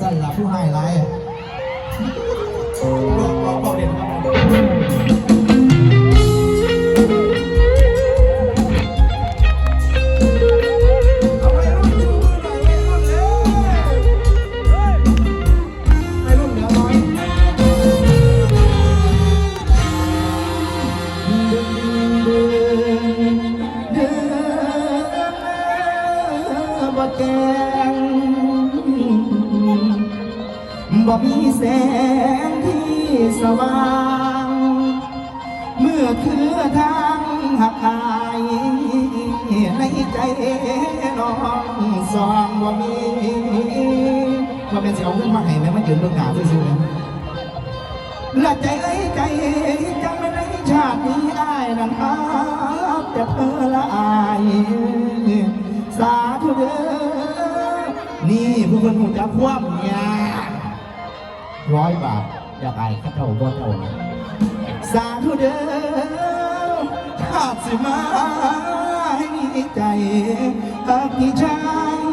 สั้นละผู้ให้ร้ายอะบอกบอกบอกเด่นครับเอาไว้ไว้รุ่นเร็วไลือน้อยเดินบ่แกง บ่มีแสงที่สว่าง เมื่อคือทางหักหายในใจน้องสองว่ามีว่าเป็นสิเอาเงินมาให้แม่มายืนเบื้องหน้าซื่อๆและใจใจจังไม่ในชาตินี้อ้ายนั้นฮักแต่เธอละอายสาธุเด้อนี่ผู้คนหูจักความเนี่ย ร้อยบาทอยากอายข้าเท่าบ่เท่าสาธุเด้อข้าสิมาให้ใจหักที่ช่าง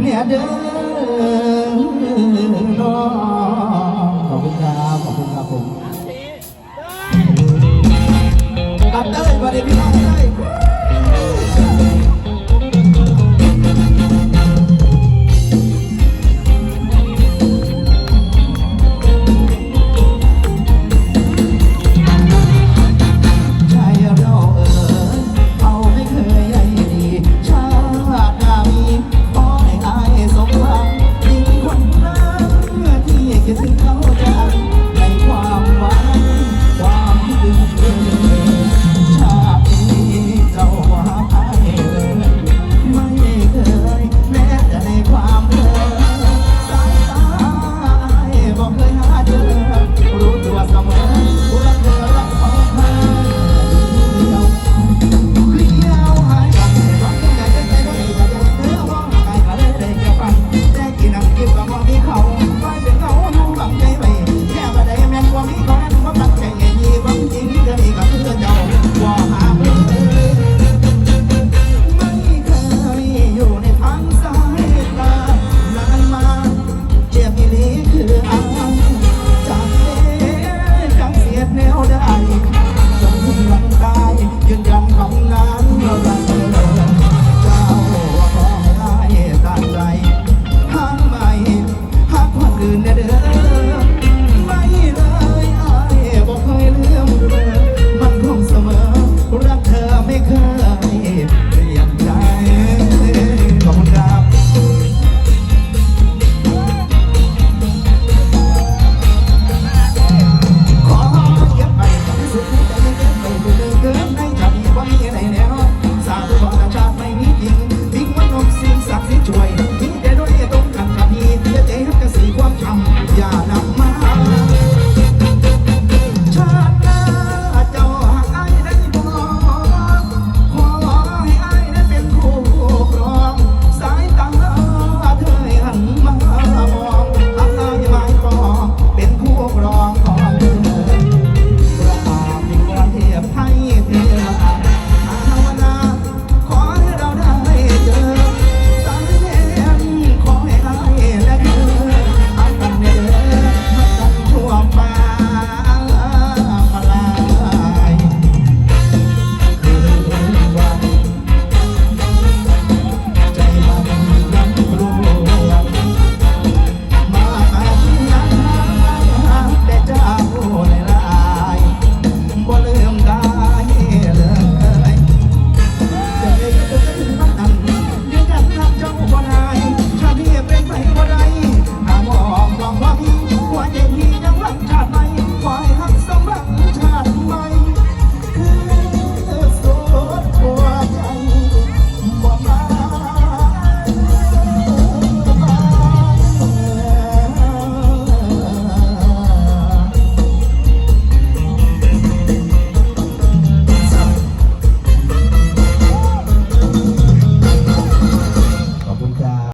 เนี่ยเด้อน้อง